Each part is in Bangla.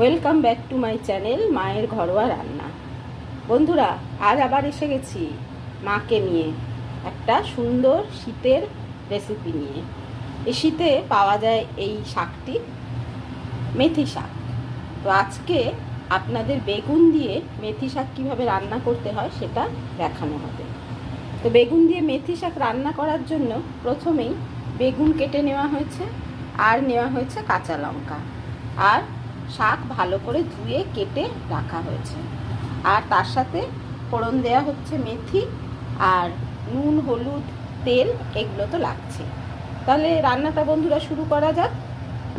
Welcome back to my channel মায়ের ঘরোয়া রান্না। বন্ধুরা, আজ আবার এসে গেছি মাকে নিয়ে একটা সুন্দর শীতের রেসিপি নিয়ে। এই শীতে পাওয়া যায় এই শাকটি, মেথি শাক। তো আজকে আপনাদের বেগুন দিয়ে মেথি শাক কীভাবে রান্না করতে হয় সেটা দেখানো হবে। তো বেগুন দিয়ে মেথি শাক রান্না করার জন্য প্রথমেই বেগুন কেটে নেওয়া হয়েছে, আর নেওয়া হয়েছে কাঁচা লঙ্কা। আর শাক ভালো করে ধুয়ে কেটে রাখা হয়েছে। আর তার সাথে ফোড়ন দেওয়া হচ্ছে মেথি আর নুন, হলুদ, তেল, এগুলো তো লাগছে। তাহলে রান্নাটা বন্ধুরা শুরু করা যাক।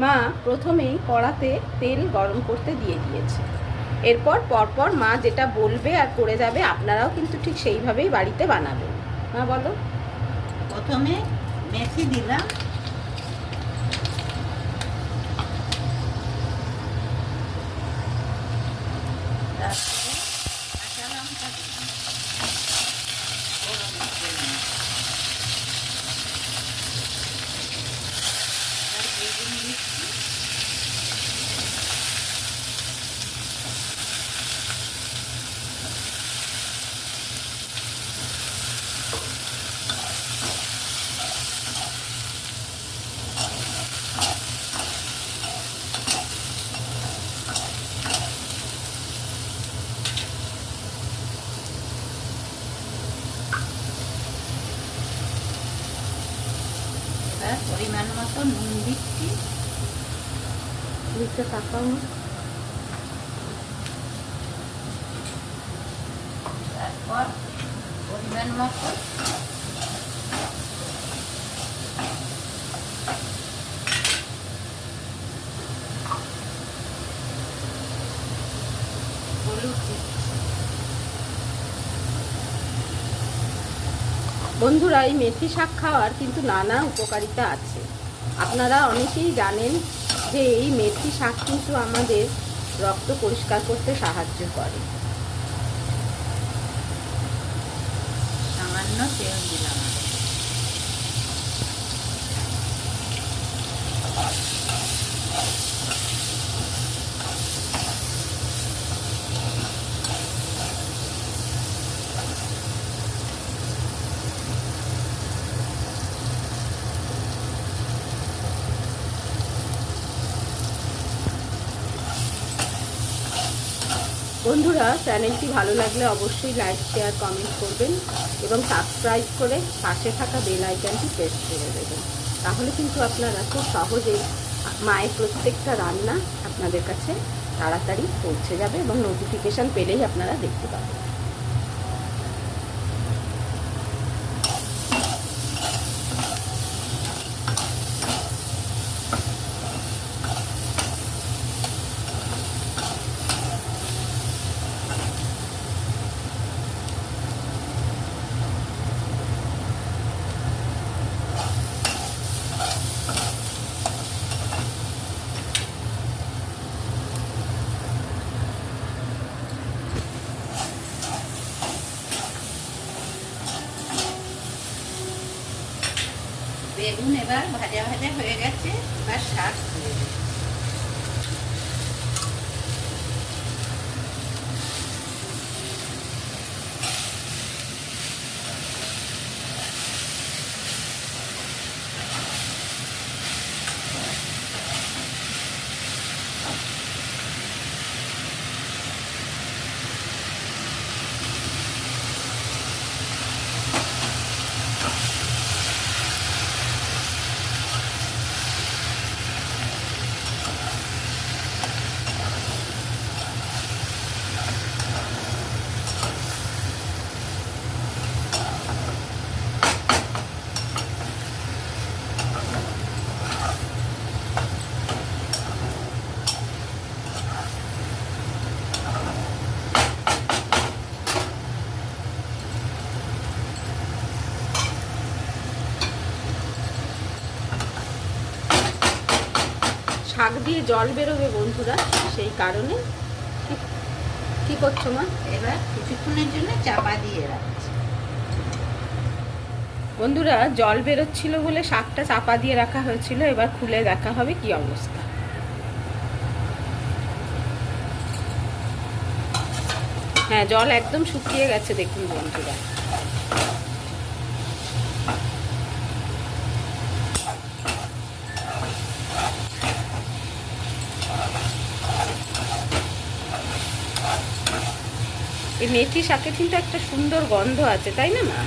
মা প্রথমেই কড়াতে তেল গরম করতে দিয়ে দিয়েছে। এরপর পরপর মা যেটা বলবে আর করে যাবে, আপনারাও কিন্তু ঠিক সেইভাবেই বাড়িতে বানাবেন। মা বলো। প্রথমে মেথি দিলাম Yeah. পরিমাণ মতো নুন দিচ্ছি। তাকাও মা। তারপর পরিমাণ মতো হলুদ দিচ্ছি বন্ধুরা, এই মেথি শাক খাওয়ার কিন্তু নানা উপকারিতা আছে। আপনারা অনেকেই জানেন যে এই মেথি শাক কিন্তু আমাদের রক্ত পরিষ্কার করতে সাহায্য করে। সামান্য তেল দিলাম বন্ধুরা, চ্যানেলটি ভালো লাগলে অবশ্যই লাইক, শেয়ার, কমেন্ট করবেন এবং সাবস্ক্রাইব করে পাশে থাকা বেল আইকনটি প্রেস করে দেবেন। তাহলে কিন্তু আপনারা খুব সহজেই মায়ের প্রত্যেকটা রান্না আপনাদের কাছে তাড়াতাড়ি পৌঁছে যাবে এবং নোটিফিকেশান পেলেই আপনারা দেখতে পাবেন। বেগুন এবার ভাজা ভাজা হয়ে গেছে এবার শাক দিয়ে জল বেরোবে বন্ধুরা সেই কারণে। কি করছ মা? এবার কিছুক্ষণের জন্য চাপা দিয়ে রাখছি। বন্ধুরা জল বেরোচ্ছিল বলে শাকটা চাপা দিয়ে রাখা হয়েছিল এবার খুলে দেখা হবে কি অবস্থা। হ্যাঁ জল একদম শুকিয়ে গেছে দেখুন বন্ধুরা। এই মেথি শাকে কিন্তু একটা সুন্দর গন্ধ আছে, তাই না মা?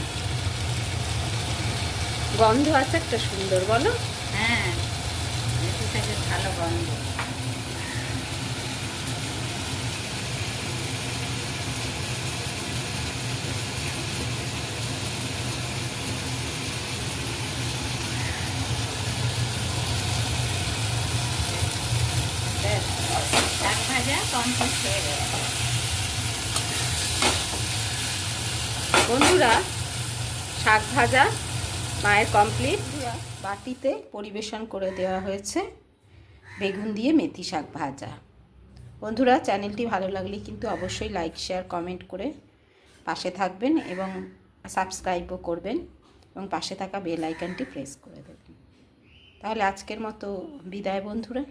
গন্ধ আছে একটা সুন্দর, বলো। হ্যাঁ মেথি শাকের ভালো গন্ধ। ভাজা কমপ্লিট হয়ে বন্ধুরা, শাক ভাজা মায়ের কমপ্লিট বাটিতে পরিবেশন করে দেওয়া হয়েছে বেগুন দিয়ে মেথি শাক ভাজা। বন্ধুরা, চ্যানেলটি ভালো লাগলে কিন্তু অবশ্যই লাইক শেয়ার কমেন্ট করে পাশে থাকবেন এবং সাবস্ক্রাইবও করবেন এবং পাশে থাকা বেল আইকনটি প্রেস করে দেবেন। তাহলে আজকের মতো বিদায় বন্ধুরা।